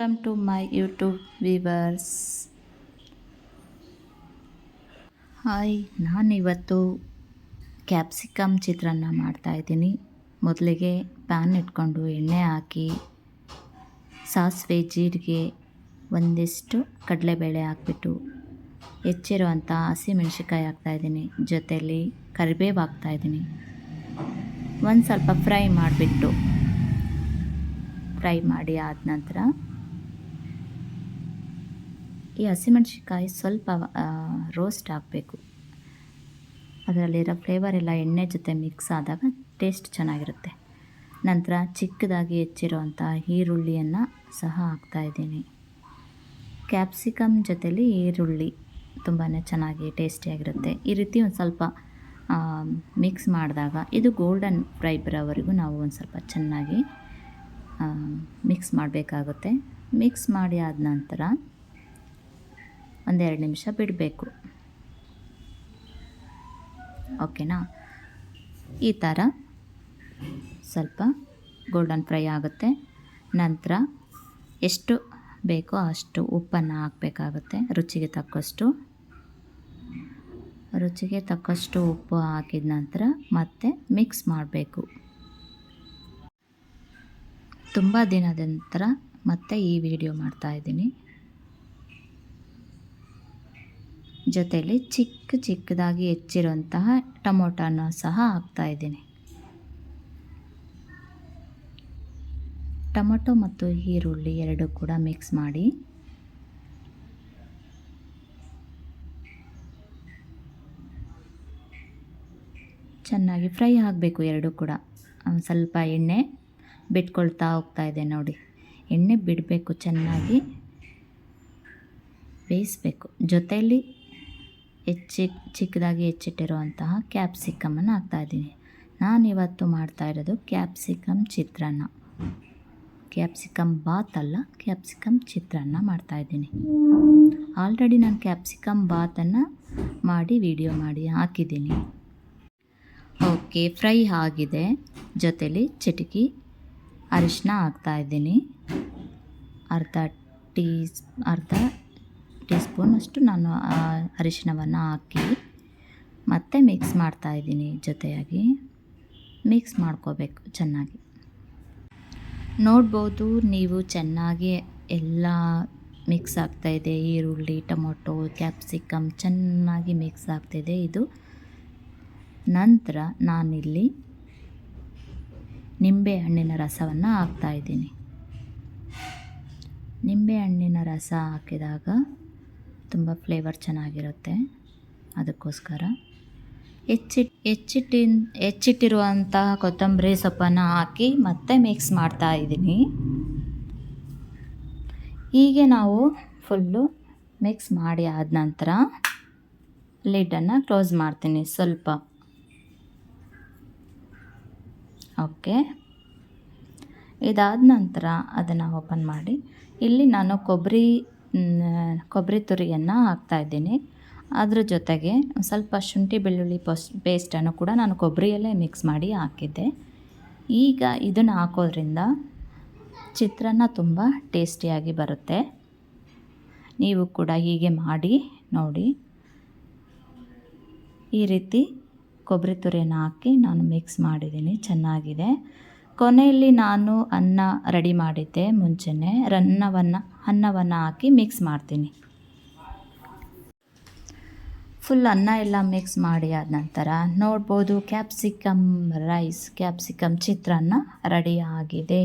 Welcome to my YouTube viewers hi ನಾನಿವತ್ತು capsicum chitranna ಮಾಡ್ತಾಯಿದ್ದೀನಿ ಮೊದಲಿಗೆ ಪ್ಯಾನ್ ಇಟ್ಕೊಂಡು ಎಣ್ಣೆ ಹಾಕಿ, ಸಾಸಿವೆ, ಜೀರಿಗೆ, ಒಂದಿಷ್ಟು ಕಡಲೆಬೇಳೆ ಹಾಕ್ಬಿಟ್ಟು ಹೆಚ್ಚಿರುವಂಥ ಹಸಿಮೆಣ್ಸಿಕಾಯಿ ಹಾಕ್ತಾಯಿದ್ದೀನಿ ಜೊತೆಯಲ್ಲಿ ಕರಿಬೇವು ಹಾಕ್ತಾಯಿದ್ದೀನಿ ಒಂದು ಸ್ವಲ್ಪ ಫ್ರೈ ಮಾಡಿಬಿಟ್ಟು ಫ್ರೈ ಮಾಡಿ ಆದ ನಂತರ ಈ ಹಸಿಮೆಣ್ಸಿಕಾಯಿ ಸ್ವಲ್ಪ ರೋಸ್ಟ್ ಆಗಬೇಕು ಅದರಲ್ಲಿರೋ ಫ್ಲೇವರ್ ಎಲ್ಲ ಎಣ್ಣೆ ಜೊತೆ ಮಿಕ್ಸ್ ಆದಾಗ ಟೇಸ್ಟ್ ಚೆನ್ನಾಗಿರುತ್ತೆ. ನಂತರ ಚಿಕ್ಕದಾಗಿ ಹೆಚ್ಚಿರುವಂಥ ಈರುಳ್ಳಿಯನ್ನು ಸಹ ಹಾಕ್ತಾಯಿದ್ದೀನಿ ಕ್ಯಾಪ್ಸಿಕಮ್ ಜೊತೇಲಿ ಈರುಳ್ಳಿ ತುಂಬಾ ಚೆನ್ನಾಗಿ ಟೇಸ್ಟಿಯಾಗಿರುತ್ತೆ ಈ ರೀತಿ ಒಂದು ಸ್ವಲ್ಪ ಮಿಕ್ಸ್ ಮಾಡಿದಾಗ ಇದು ಗೋಲ್ಡನ್ ಫ್ರೈ ಬರೋವರೆಗೂ ನಾವು ಒಂದು ಸ್ವಲ್ಪ ಚೆನ್ನಾಗಿ ಮಿಕ್ಸ್ ಮಾಡಬೇಕಾಗುತ್ತೆ. ಮಿಕ್ಸ್ ಮಾಡಿ ಆದ ನಂತರ ಒಂದೆರಡು ನಿಮಿಷ ಬಿಡಬೇಕು. ಓಕೆನಾ? ಈ ಥರ ಸ್ವಲ್ಪ ಗೋಲ್ಡನ್ ಫ್ರೈ ಆಗುತ್ತೆ. ನಂತರ ಎಷ್ಟು ಬೇಕೋ ಅಷ್ಟು ಉಪ್ಪನ್ನು ಹಾಕಬೇಕಾಗುತ್ತೆ, ರುಚಿಗೆ ತಕ್ಕಷ್ಟು. ರುಚಿಗೆ ತಕ್ಕಷ್ಟು ಉಪ್ಪು ಹಾಕಿದ ನಂತರ ಮತ್ತೆ ಮಿಕ್ಸ್ ಮಾಡಬೇಕು. ತುಂಬ ದಿನದ ನಂತರ ಮತ್ತೆ ಈ ವಿಡಿಯೋ ಮಾಡ್ತಾಯಿದ್ದೀನಿ ಜೊತೆಯಲ್ಲಿ ಚಿಕ್ಕ ಚಿಕ್ಕದಾಗಿ ಹೆಚ್ಚಿರುವಂತಹ ಟೊಮೊಟೊನ ಸಹ ಹಾಕ್ತಾಯಿದ್ದೀನಿ ಟೊಮೊಟೊ ಮತ್ತು ಈರುಳ್ಳಿ ಎರಡು ಕೂಡ ಮಿಕ್ಸ್ ಮಾಡಿ. ಚೆನ್ನಾಗಿ ಫ್ರೈ ಆಗಬೇಕು ಎರಡು ಕೂಡ. ಸ್ವಲ್ಪ ಎಣ್ಣೆ ಬಿಟ್ಕೊಳ್ತಾ ಹೋಗ್ತಾ ಇದೆ ನೋಡಿ. ಎಣ್ಣೆ ಬಿಡಬೇಕು ಚೆನ್ನಾಗಿ. ಬೇಯಿಸ್ಬೇಕು. ಜೊತೆಯಲ್ಲಿ ಹೆಚ್ಚಿ ಚಿಕ್ಕದಾಗಿ ಹೆಚ್ಚಿಟ್ಟಿರುವಂತಹ ಕ್ಯಾಪ್ಸಿಕಮನ್ನು ಹಾಕ್ತಾಯಿದ್ದೀನಿ ನಾನಿವತ್ತು ಮಾಡ್ತಾ ಇರೋದು ಕ್ಯಾಪ್ಸಿಕಮ್ ಚಿತ್ರಾನ್ನ. ಕ್ಯಾಪ್ಸಿಕಮ್ ಬಾತ್ ಅಲ್ಲ ಕ್ಯಾಪ್ಸಿಕಮ್ ಚಿತ್ರಾನ್ನ ಮಾಡ್ತಾಯಿದ್ದೀನಿ ಆಲ್ರೆಡಿ ನಾನು ಕ್ಯಾಪ್ಸಿಕಮ್ ಬಾತನ್ನು ಮಾಡಿ ವಿಡಿಯೋ ಮಾಡಿ ಹಾಕಿದ್ದೀನಿ. ಓಕೆ ಫ್ರೈ ಆಗಿದೆ. ಜೊತೆಲಿ ಚಿಟಕಿ ಅರಿಶಿನ ಹಾಕ್ತಾಯಿದ್ದೀನಿ ಅರ್ಧ ಟೀ ಅರ್ಧ ಟೀ ಸ್ಪೂನಷ್ಟು ನಾನು ಅರಿಶಿನವನ್ನು ಹಾಕಿ ಮತ್ತೆ ಮಿಕ್ಸ್ ಮಾಡ್ತಾ ಇದ್ದೀನಿ ಜೊತೆಯಾಗಿ. ಮಿಕ್ಸ್ ಮಾಡ್ಕೋಬೇಕು ಚೆನ್ನಾಗಿ. ನೋಡ್ಬೋದು ನೀವು ಚೆನ್ನಾಗಿ ಎಲ್ಲ ಮಿಕ್ಸ್ ಆಗ್ತಾಯಿದೆ ಈರುಳ್ಳಿ, ಟೊಮೊಟೊ ಕ್ಯಾಪ್ಸಿಕಮ್ ಚೆನ್ನಾಗಿ ಮಿಕ್ಸ್ ಆಗ್ತಾಯಿದೆ ಇದು ನಂತರ ನಾನಿಲ್ಲಿ ನಿಂಬೆ ಹಣ್ಣಿನ ರಸವನ್ನು ಹಾಕ್ತಾಯಿದ್ದೀನಿ ನಿಂಬೆ ಹಣ್ಣಿನ ರಸ ಹಾಕಿದಾಗ ತುಂಬ ಫ್ಲೇವರ್ ಚೆನ್ನಾಗಿರುತ್ತೆ. ಅದಕ್ಕೋಸ್ಕರ ಹೆಚ್ಚಿಟ್ ಹೆಚ್ಚಿಟ್ಟಿನ, ಹೆಚ್ಚಿಟ್ಟಿರುವಂತಹ ಕೊತ್ತಂಬರಿ ಸೊಪ್ಪನ್ನು ಹಾಕಿ ಮತ್ತೆ ಮಿಕ್ಸ್ ಮಾಡ್ತಾ ಇದ್ದೀನಿ. ಹೀಗೆ ನಾವು ಫುಲ್ಲು ಮಿಕ್ಸ್ ಮಾಡಿ ಆದ ನಂತರ ಲಿಡ್ಡನ್ನು ಕ್ಲೋಸ್ ಮಾಡ್ತೀನಿ ಸ್ವಲ್ಪ. ಓಕೆ ಇದಾದ ನಂತರ ಅದನ್ನು ಓಪನ್ ಮಾಡಿ ಇಲ್ಲಿ ನಾನು ಕೊಬ್ಬರಿ ಕೊಬ್ಬರಿ ತುರಿಯನ್ನು ಹಾಕ್ತಾಯಿದ್ದೀನಿ ಅದ್ರ ಜೊತೆಗೆ ಸ್ವಲ್ಪ ಶುಂಠಿ ಬೆಳ್ಳುಳ್ಳಿ ಪಸ್ ಪೇಸ್ಟನ್ನು ಕೂಡ ನಾನು ಕೊಬ್ಬರಿಯಲ್ಲೇ ಮಿಕ್ಸ್ ಮಾಡಿ ಹಾಕಿದ್ದೆ. ಈಗ ಇದನ್ನು ಹಾಕೋದ್ರಿಂದ ಚಿತ್ರಾನ್ನ ತುಂಬ ಟೇಸ್ಟಿಯಾಗಿ ಬರುತ್ತೆ. ನೀವು ಕೂಡ ಹೀಗೆ ಮಾಡಿ, ನೋಡಿ. ಈ ರೀತಿ ಕೊಬ್ಬರಿ ತುರಿಯನ್ನು ಹಾಕಿ ನಾನು ಮಿಕ್ಸ್ ಮಾಡಿದ್ದೀನಿ. ಚೆನ್ನಾಗಿದೆ. ಕೊನೆಯಲ್ಲಿ ನಾನು ಅನ್ನ ರೆಡಿ ಮಾಡಿದ್ದೆ ಮುಂಚೆನೇ. ರನ್ನವನ್ನು, ಅನ್ನವನ್ನು ಹಾಕಿ ಮಿಕ್ಸ್ ಮಾಡ್ತೀನಿ. ಫುಲ್ ಅನ್ನ ಎಲ್ಲ ಮಿಕ್ಸ್ ಮಾಡಿ ಆದ ನಂತರ ನೋಡ್ಬೋದು capsicum rice capsicum chitranna ready ಆಗಿದೆ.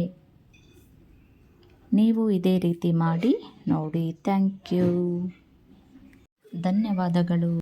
ನೀವು ಇದೇ ರೀತಿ ಮಾಡಿ ನೋಡಿ. ಥ್ಯಾಂಕ್ ಯು ಧನ್ಯವಾದಗಳು.